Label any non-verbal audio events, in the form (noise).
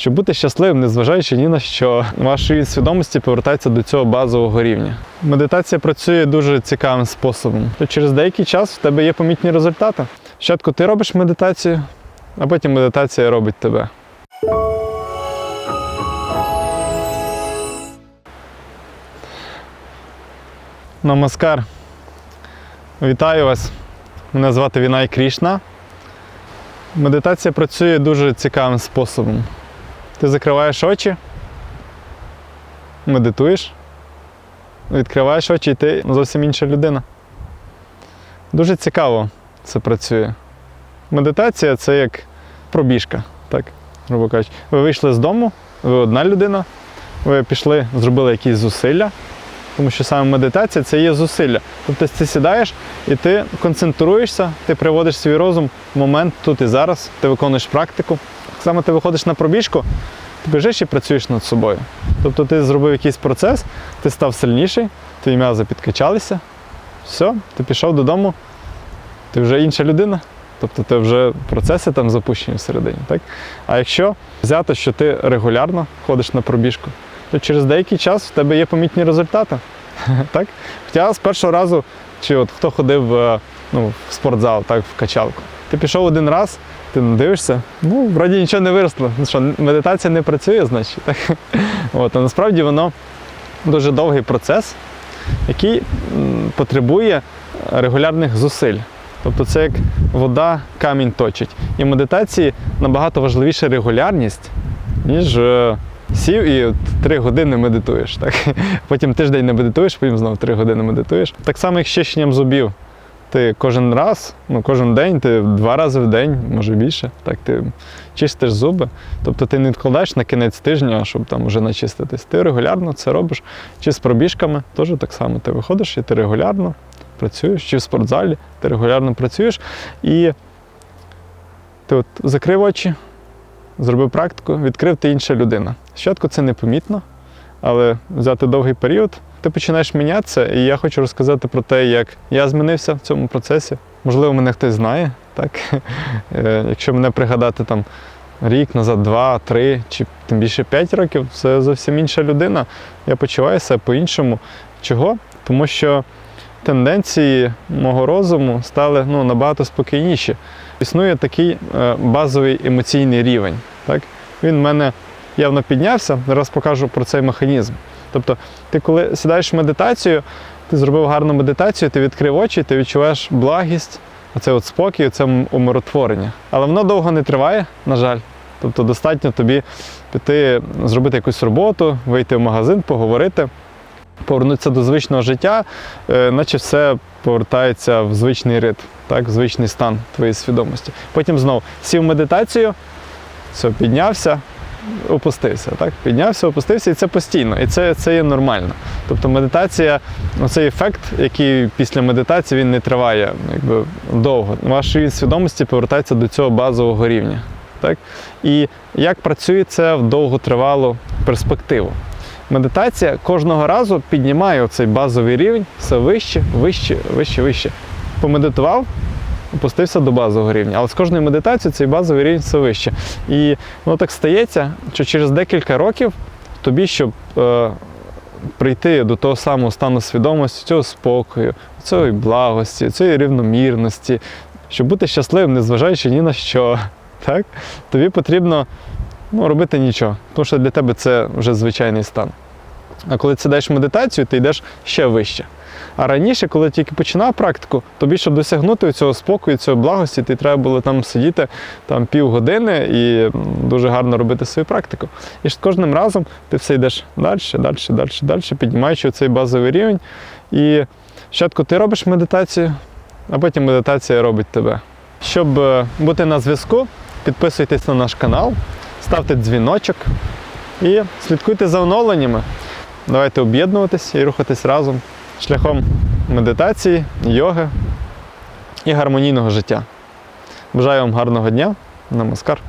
Щоб бути щасливим, незважаючи ні на що, вашої свідомості повертається до цього базового рівня. Медитація працює дуже цікавим способом. Через деякий час в тебе є помітні результати. Спочатку ти робиш медитацію, а потім медитація робить тебе. Намаскар. Вітаю вас. Мене звати Вінай Крішна. Медитація працює дуже цікавим способом. Ти закриваєш очі, медитуєш, відкриваєш очі і ти зовсім інша людина. Дуже цікаво це працює. Медитація це як пробіжка, так, грубо кажучи. Ви вийшли з дому, ви одна людина, ви пішли, зробили якісь зусилля, тому що саме медитація це є зусилля. Тобто ти сідаєш і ти концентруєшся, ти приводиш свій розум в момент тут і зараз, ти виконуєш практику. Само ти виходиш на пробіжку, ти біжиш і працюєш над собою. Тобто ти зробив якийсь процес, ти став сильніший, твої м'язи підкачалися, все, ти пішов додому, ти вже інша людина. Тобто ти вже процеси там запущені всередині. Так? А якщо взяти, що ти регулярно ходиш на пробіжку, то через деякий час в тебе є помітні результати. (laughs) Так? Хоча з першого разу, чи от хто ходив е, ну, в спортзал, так, в качалку, ти пішов один раз, ти не дивишся, ну, вроді нічого не виросло. Ну що, медитація не працює, значить. Так? От, а насправді воно дуже довгий процес, який потребує регулярних зусиль. Тобто це як вода камінь точить. І в медитації набагато важливіша регулярність, ніж е, сів і три години медитуєш. Так? Потім тиждень не медитуєш, потім знову три години медитуєш. Так само, як з чищенням зубів. Ти кожен раз, ну кожен день, ти два рази в день, може більше, так ти чистиш зуби. Тобто ти не відкладаєш на кінець тижня, щоб там вже начиститись. Ти регулярно це робиш. Чи з пробіжками теж так само. Ти виходиш і ти регулярно працюєш, чи в спортзалі, ти регулярно працюєш. І ти от закрив очі, зробив практику, відкрив ти інша людина. Спочатку це непомітно, але взяти довгий період, ти починаєш мінятися, і я хочу розказати про те, як я змінився в цьому процесі. Можливо, мене хтось знає, так? (laughs) Е, Якщо мене пригадати там рік назад, два, три чи тим більше п'ять років, це зовсім інша людина. Я почуваю себе по-іншому. Чого? Тому що тенденції мого розуму стали ну, набагато спокійніші. Існує такий е, базовий емоційний рівень. Так? Він в мене явно піднявся. Зараз покажу про цей механізм. Тобто, ти коли сідаєш в медитацію, ти зробив гарну медитацію, ти відкрив очі, ти відчуваєш благість, оце от спокій, це умиротворення. Але воно довго не триває, на жаль. Тобто достатньо тобі піти, зробити якусь роботу, вийти в магазин, поговорити, повернутися до звичного життя, е, наче все повертається в звичний ритм, так, в звичний стан твоєї свідомості. Потім знову сів медитацію, все, піднявся, опустився. Так? Піднявся, опустився, і це постійно, і це, це є нормально. Тобто медитація, цей ефект, який після медитації він не триває якби, довго. Вашої свідомості повертається до цього базового рівня. Так? І як працює це в довготривалу перспективу? Медитація кожного разу піднімає цей базовий рівень все вище, вище, вище, вище. Помедитував, опустився до базового рівня. Але з кожною медитацією цей базовий рівень все вище. І воно так стається, що через декілька років тобі, щоб е, прийти до того самого стану свідомості, цього спокою, цієї благості, цієї рівномірності, щоб бути щасливим, незважаючи ні на що, (laughs) так? тобі потрібно ну, робити нічого, тому що для тебе це вже звичайний стан. А коли ти сідаєш в медитацію, ти йдеш ще вище. А раніше, коли тільки починав практику, тобі, щоб досягнути цього спокою, цього благості, ти треба було там сидіти там, півгодини і дуже гарно робити свою практику. І ж кожним разом ти все йдеш далі, далі, далі, далі, піднімаючи цей базовий рівень. І спочатку ти робиш медитацію, а потім медитація робить тебе. Щоб е, бути на зв'язку, підписуйтесь на наш канал, ставте дзвіночок і слідкуйте за оновленнями. Давайте об'єднуватись і рухатись разом шляхом медитації, йоги і гармонійного життя. Бажаю вам гарного дня. Намаскар!